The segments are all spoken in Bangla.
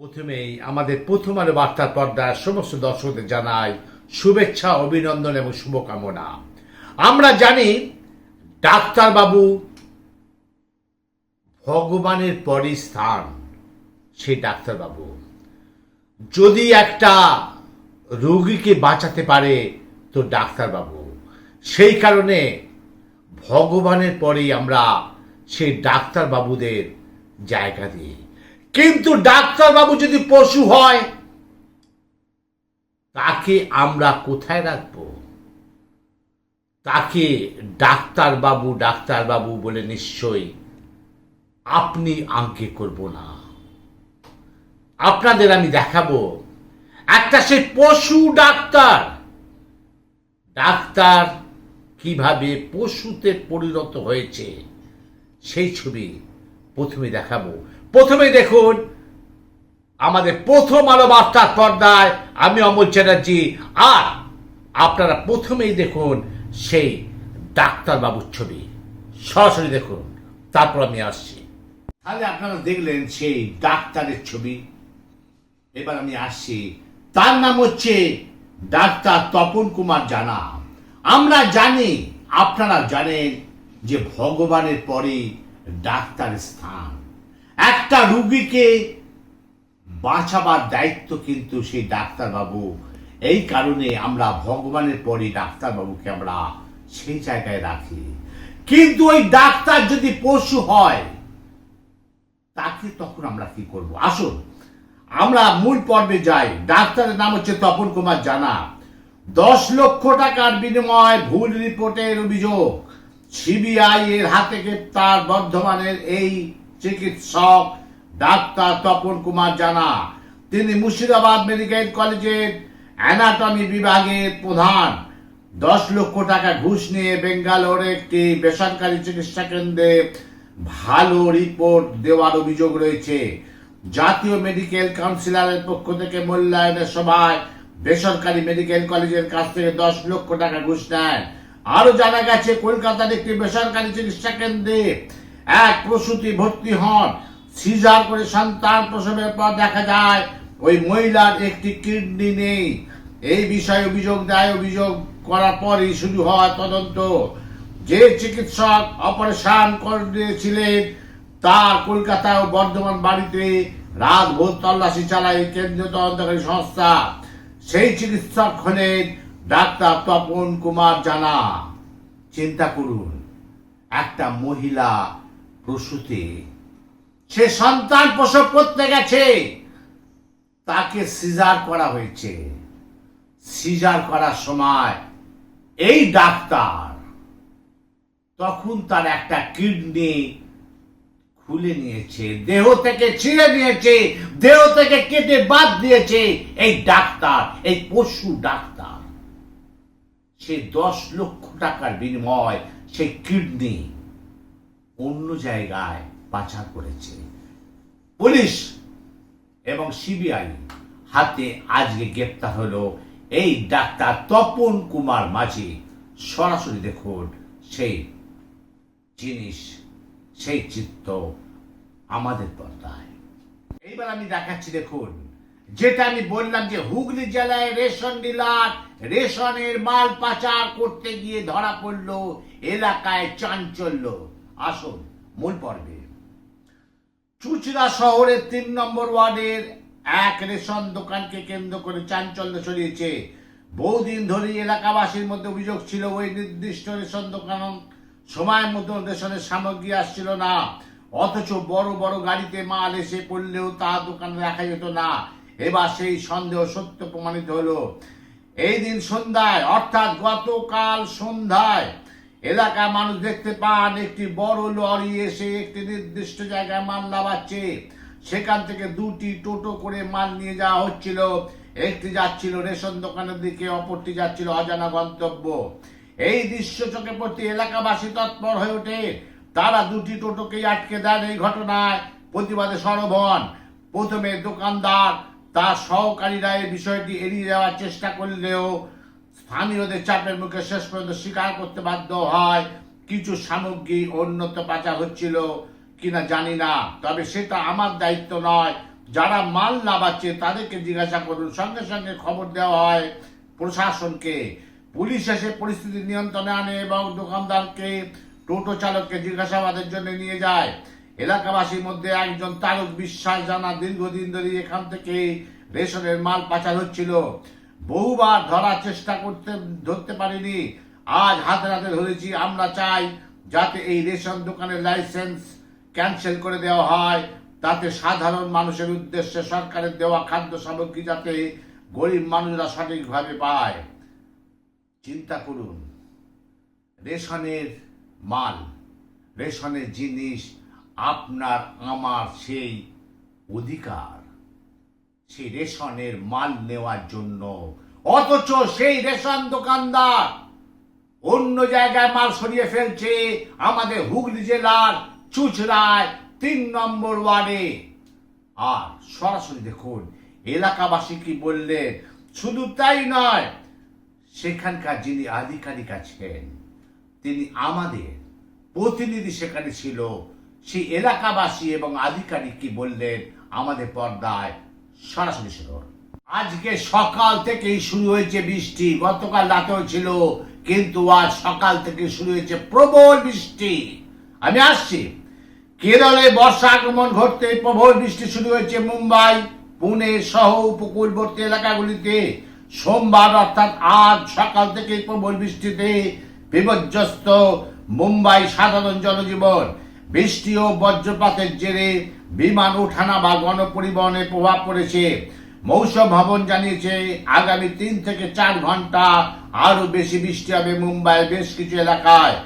প্রথমেই আমাদের প্রথম আলো বার্তার পর্দার সমস্ত দর্শকদের জানাই শুভেচ্ছা, অভিনন্দন এবং শুভকামনা। আমরা জানি ডাক্তারবাবু ভগবানের পরই স্থান, সেই ডাক্তারবাবু। যদি একটা রোগীকে বাঁচাতে পারে তো ডাক্তারবাবু। সেই কারণে ভগবানের পরেই আমরা সেই ডাক্তারবাবুদের জায়গা দিই। কিন্তু ডাক্তারবাবু যদি পশু হয়, তাকে আমরা কোথায় রাখব? তাকে ডাক্তারবাবু ডাক্তারবাবু বলে নিশ্চয়ই আপনি আঙ্কে করব না। আপনাদের আমি দেখাবো। একটা সে পশু ডাক্তার। ডাক্তার কীভাবে পশুতে পরিণত হয়েছে, সেই ছবি প্রথমে দেখাবো। প্রথমে দেখুন, আমাদের প্রথম আলো বার্তার পর্দায় আমি অমল চ্যাটার্জি, আর আপনারা প্রথমেই দেখুন সেই ডাক্তারবাবুর ছবি। সরাসরি দেখুন, তারপর আমি আসছি। তাহলে আপনারা দেখলেন সেই ডাক্তারের ছবি। এবার আমি আসছি, তার নাম হচ্ছে ডাক্তার তপন কুমার জানা। আমরা জানি, আপনারা জানেন যে ভগবানের পরে ডাক্তারের স্থান। একটা রুগীকে বাঁচাবার দায়িত্ব কিন্তু সেই ডাক্তারবাবু। এই কারণে আমরা ভগবানের পরে ডাক্তারবাবুকে আমরা সেই জায়গায় রাখি। কিন্তু ওই ডাক্তার যদি পশু হয়, তাকে তখন আমরা কি করব? আসুন, আমরা মূল পর্বে যাই। ডাক্তারের নাম হচ্ছে তপন কুমার জানা। দশ লক্ষ টাকার বিনিময়ে ভুল রিপোর্টের অভিযোগ। সিবিআই এর হাতে গ্রেপ্তার বর্ধমানের এই চিকিৎসক ডাক্তার তপন কুমার জানা, তিনি মুর্শিদাবাদ মেডিকেল কলেজের অ্যানাটমি বিভাগের প্রধান। দশ লক্ষ টাকা ঘুষ নিয়ে বেঙ্গালোরে একটি বেসরকারি চিকিৎসা কেন্দ্রে ভালো রিপোর্ট দেওয়ার অভিযোগ রয়েছে। জাতীয় মেডিকেল কাউন্সিলের পক্ষ থেকে মূল্যায়নের সভায় বেসরকারি মেডিকেল কলেজের কাছ থেকে দশ লক্ষ টাকা ঘুষ নেন। আরও জানা গেছে, কলকাতার একটি বেসরকারি চিকিৎসা কেন্দ্রে এক প্রসূতি ভর্তি হন। সিজার করে সন্তান প্রসবের পর দেখা যায়, ওই মহিলার একটি কিডনি নেই। এই বিষয়ে অভিযোগ, দেয় অভিযোগ করার পরই শুরু হয় তদন্ত। যে চিকিৎসক অপারেশন করেছিলেন, তার কলকাতা ও বর্ধমান বাড়িতে রাত ভোর তল্লাশি চালায় কেন্দ্রীয় তদন্তকারী সংস্থা। সেই চিকিৎসক হলেন ডাক্তার তপন কুমার জানা। চিন্তা করুন, একটা মহিলা প্রসূতি সে সন্তান প্রসব করতে গেছে। তাকে সিজার করা হয়েছে। সিজার করার সময় এই ডাক্তার তখন তার একটা কিডনি খুলে নিয়েছে, দেহ থেকে ছিঁড়ে নিয়েছে, দেহ থেকে কেটে বাদ দিয়েছে। এই ডাক্তার, এই পশু ডাক্তার, সে দশ লক্ষ টাকার বিনিময় সেই কিডনি অন্য জায়গায় পাচার করেছে। পুলিশ এবং সিবিআই হাতে আজকে গ্রেপ্তার হলো এই ডাক্তার তপন কুমার মাঝি। সরাসরি দেখুন সেই জিনিস, সেই চিত্র আমাদের পর্দায়। এইবার আমি দেখাচ্ছি, দেখুন, যেটা আমি বললাম যে হুগলি জেলায় রেশন ডিলার রেশনের মাল পাচার করতে গিয়ে ধরা পড়ল, এলাকায় চাঞ্চল্য। আসুন, মূল পর্বে। চুচড়া শহরের তিন নম্বর ওয়ার্ডের এক রেশন দোকানকে কেন্দ্র করে চাঞ্চল্য ছড়িয়েছে। বহুদিন ধরে এলাকাবাসীর মধ্যে অভিযোগ ছিল, ওই নির্দিষ্ট রেশন দোকান সময় মতো রেশনের সামগ্রী আসছিল না। অথচ বড় বড় গাড়িতে মাল এসে পড়লেও তা দোকানে রাখা যেত না। এবার সেই সন্দেহ সত্য প্রমাণিত হলো। এই দিন সন্ধ্যায়, অর্থাৎ গতকাল সন্ধ্যায় এলাকার মানুষ দেখতে পান, একটি বড় লরি এসে একটি নির্দিষ্ট জায়গায় মাল নামাচ্ছে সেখান থেকে দুটি টোটো করে মাল নিয়ে যাওয়া হচ্ছিল। একটি যাচ্ছিল রেশন দোকানের দিকে, অপরটি যাচ্ছিল অজানা গন্তব্য। এই দৃশ্য চোখে প্রতি এলাকাবাসী তৎপর হয়ে ওঠে। তারা দুটি টোটোকেই আটকে দেন এই ঘটনায়। প্রতিবাদে সরব হন। প্রথমে দোকানদার, তার সহকারীরা এই বিষয়টি এড়িয়ে যাওয়ার চেষ্টা করলেও স্থানীয়দের চাপের মুখে শেষ পর্যন্ত স্বীকার করতে বাধ্য হয়। কিছু সামগ্রী অন্যত্র পাচার হচ্ছিল কিনা জানি না, তবে সেটা আমার দায়িত্ব নয়। যারা মাল না নামাচ্ছে তাদেরকে জিজ্ঞাসা করুন। সঙ্গে সঙ্গে খবর দেওয়া হয় প্রশাসনকে। পুলিশ এসে পরিস্থিতি নিয়ন্ত্রণে আনে এবং দোকানদারকে, টোটো চালককে জিজ্ঞাসাবাদের জন্য নিয়ে যায়। এলাকাবাসীর মধ্যে একজন তারক বিশ্বাস জানা দীর্ঘদিন ধরে এখান থেকে রেশনের মাল পাচার হচ্ছিল। বহুবার ধরার চেষ্টা করতে, ধরতে পারিনি। আজ হাতে হাতে ধরেছি। আমরা চাই যাতে এই রেশন দোকানের লাইসেন্স ক্যান্সেল করে দেওয়া হয়। তাতে সাধারণ মানুষের উদ্দেশ্যে সরকারের দেওয়া খাদ্য সামগ্রী যাতে গরিব মানুষরা সঠিকভাবে পায়। চিন্তা করুন। রেশনের মাল, রেশনের জিনিস আপনার, আমার সেই অধিকার। সেই রেশনের মাল নেওয়ার জন্য। অথচ সেই রেশন দোকানদার অন্য জায়গায় মাল সরিয়ে ফেলছে আমাদের হুগলি জেলার চুচড়ায় তিন নম্বর ওয়ার্ডে। আর সরাসরি দেখুন, এলাকাবাসী কি বললেন শুধু তাই নয়, সেখানকার যিনি আধিকারিক আছেন, তিনি আমাদের প্রতিনিধি সেখানে ছিল। সেই এলাকাবাসী এবং আধিকারিক কি বললেন? আমাদের পর্দায় সরাসরি শুনুন আজকে সকাল থেকেই শুরু হয়েছে বৃষ্টি। গতকাল রাতেও ছিল, কিন্তু আজ সকাল থেকে শুরু হয়েছে প্রবল বৃষ্টি। আমি আসছি। কেরলে বর্ষা আগমন ঘটতে প্রবল বৃষ্টি শুরু হয়েছে মুম্বাই, পুনে সহ উপকূলবর্তী এলাকাগুলিতে। সোমবার অর্থাৎ আজ সকাল থেকে প্রবল বৃষ্টিতে বিপর্যস্ত মুম্বাই সাধারণ জনজীবন। বৃষ্টি ও বজ্রপাতের জেরে বিমান ওঠানা বা গণপরিবহনে প্রভাব পড়েছে। মৌসুম ভবন জানিয়েছে, আগামী তিন থেকে চার ঘণ্টা আরও বেশি বৃষ্টি হবে মুম্বাইয়ের বেশ কিছু এলাকায়।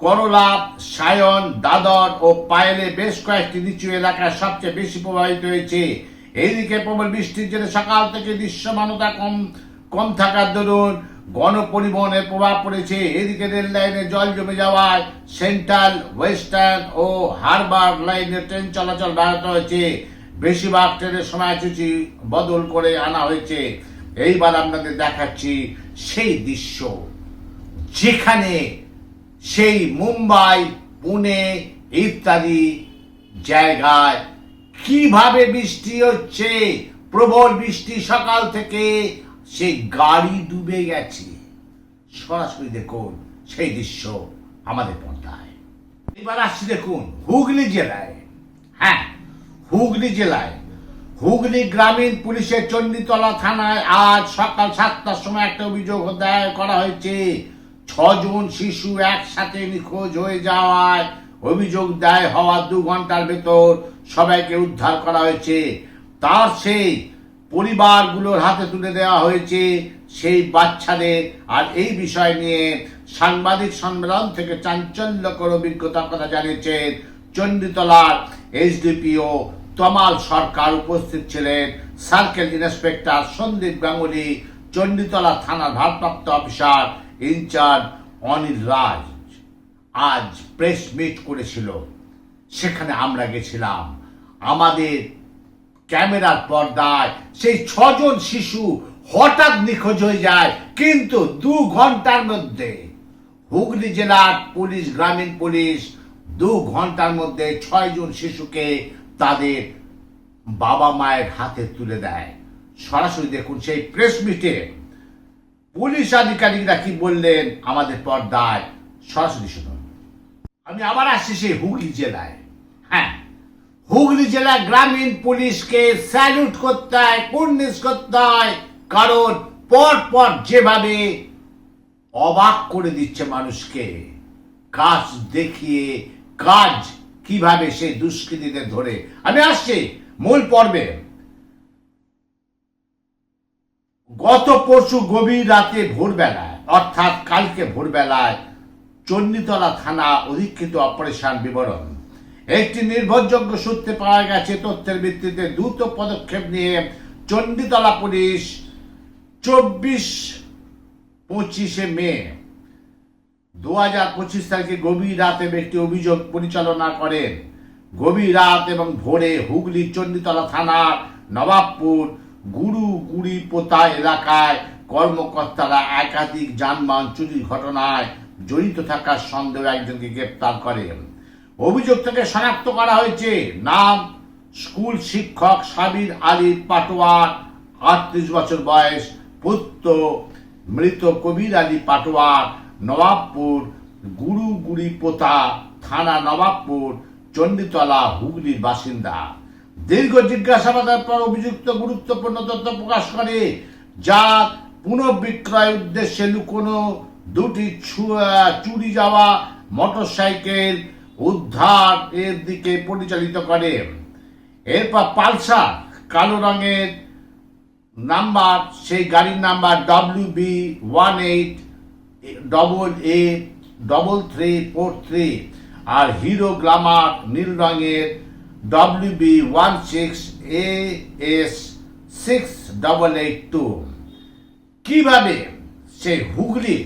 করলা, সায়ন, দাদর ও পায়েলে বেশ কয়েকটি নিচু এলাকায় সবচেয়ে বেশি প্রভাবিত হয়েছে। এইদিকে প্রবল বৃষ্টির জন্য সকাল থেকে দৃশ্যমানতা কম কম থাকার দরুন গণপরিবহনের প্রভাব পড়েছে। এদিকে রেল লাইনে জল জমে যাওয়ায় সেন্ট্রাল, ওয়েস্টার্ন ও হারবার লাইনে ট্রেন চলাচল ব্যাহত হয়েছে। বেশিরভাগ ট্রেনের সময়সূচি বদল করে আনা হয়েছে। এইবার আপনাদের দেখাচ্ছি সেই দৃশ্য। যেখানে সেই মুম্বাই, পুনে ইত্যাদি জায়গায় কীভাবে বৃষ্টি হচ্ছে, প্রবল বৃষ্টি সকাল থেকে সেই গাড়ি ডুবে গেছে। সরাসরি দেখুন সেই দৃশ্য আমাদের পর্দায়। এবার আসছি দেখুন হুগলি জেলায়। হ্যাঁ হুগলি জেলায়। হুগলি গ্রামীণ পুলিশের চণ্ডীতলা থানায় আজ সকাল সাতটার সময় একটা অভিযোগ দায়ের করা হয়েছে। ছজন শিশু একসাথে নিখোঁজ হয়ে যাওয়ায় অভিযোগ দায় হওয়ার দু ঘণ্টার ভেতর সবাইকে উদ্ধার করা হয়েছে। তার সেই পরিবারগুলোর হাতে তুলে দেওয়া হয়েছে সেই বাচ্চাদের। আর এই বিষয় নিয়ে সাংবাদিক সম্মেলন থেকে চাঞ্চল্যকর অভিজ্ঞতার কথা জানিয়েছেন চণ্ডীতলার এইচডিপিও তমাল সরকার। উপস্থিত ছিলেন সার্কেল ইন্সপেক্টর সন্দীপ গাঙ্গুলি, চণ্ডীতলা থানার ভারপ্রাপ্ত অফিসার ইনচার্জ অনিল রাজ আজ প্রেস মিট করেছিল। সেখানে আমরা গেছিলাম। আমাদের ক্যামেরার পর্দায় সেই ছজন শিশু হঠাৎ নিখোঁজ হয়ে যায়, কিন্তু দু ঘণ্টার মধ্যে হুগলি জেলার পুলিশ, গ্রামীণ পুলিশ দু ঘণ্টার মধ্যে ছয়জন শিশুকে তাদের বাবা মায়ের হাতে তুলে দেয়। সরাসরি দেখুন সেই প্রেস মিটে পুলিশ আধিকারিকরা কি বললেন আমাদের পর্দায়? সরাসরি শুনুন। আমি আবার আসছি সেই হুগলি জেলায়। হুগলি জেলা গ্রামীণ পুলিশকে স্যালুট করতে হয় কুর্নিশ করতে হয়, কারণ পর পর যেভাবে অবাক করে দিচ্ছে মানুষকে, কাজ দেখিয়ে কাজ কীভাবে সে দুষ্কৃতীদের ধরে। আমি আসছি মূল পর্বে। গত পরশু গভীর রাতে ভোরবেলায়, অর্থাৎ কালকে ভোরবেলায়, চণ্ডীতলা থানা অধীক্ষিত অপারেশন বিবরণ। একটি নির্ভরযোগ্য সূত্রে পাওয়া গেছে, তথ্যের ভিত্তিতে দ্রুত পদক্ষেপ নিয়ে চণ্ডীতলা পুলিশ চব্বিশ পঁচিশে মে দু হাজার পঁচিশ তারিখে গভীর রাতে একটি অভিযোগ পরিচালনা করেন গভীর রাত এবং ভোরে হুগলি চণ্ডীতলা থানার নবাবপুর গুরু গুড়ি পোতা এলাকায় কর্মকর্তারা একাধিক যানবাহন চুরির ঘটনায় জড়িত থাকার সন্দেহে একজনকে গ্রেপ্তার করেন অভিযোগ থেকে শনাক্ত করা হয়েছে, নাম স্কুল শিক্ষক সাবির আলী পাটোয়ার আটত্রিশ বছর বয়স, পুত্র মৃত কবির আলী পাটোয়ার নবাবপুর গুরুগুড়ি পোতা থানা নবাবপুর, চণ্ডীতলা, হুগলির বাসিন্দা। দীর্ঘ জিজ্ঞাসাবাদের পর অভিযুক্ত গুরুত্বপূর্ণ তথ্য প্রকাশ করে যা পুনঃবিক্রয় উদ্দেশ্যে লুকোনো দুটি চুরি যাওয়া মোটরসাইকেল উদ্ধার এর দিকে পরিচালিত করে। এরপর পালসার কালো রঙের নাম্বার, সেই গাড়ির number W B one eight double A double three four three R Hero Glamour নীল রঙের W B one six A S six double eight two কীভাবে সেই হুগলি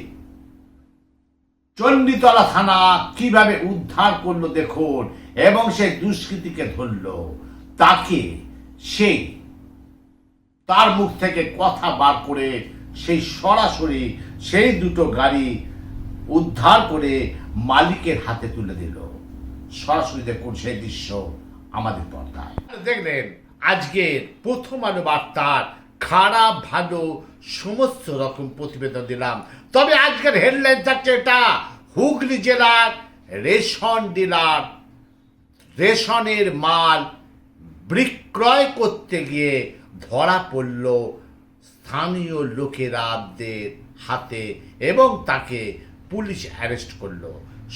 চণ্ডীতলা থানা কীভাবে উদ্ধার করল দেখুন, এবং সেই দুষ্কৃতীকে ধরলো। তাকে সেই তার মুখ থেকে কথা বার করে সেই সরাসরি সেই দুটো গাড়ি উদ্ধার করে মালিকের হাতে তুলে দিল। সরাসরি দেখুন সেই দৃশ্য আমাদের পর্দায়। দেখলেন, আজকের প্রথম আলো বার্তার খারাপ ভালো সমস্ত রকম প্রতিবেদন দিলাম। তবে আজকের হেডলাইন থাকছে এটা, হুগলি জেলার রেশন ডিলার, রেশনের মাল বিক্রয় করতে গিয়ে ধরা পড়ল স্থানীয় লোকেরাদের হাতে এবং তাকে পুলিশ অ্যারেস্ট করল।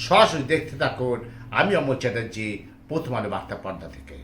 সরাসরি দেখতে থাকুন, আমি অমর চ্যাটার্জি প্রথম আলো বার্তা পর্দা থেকে।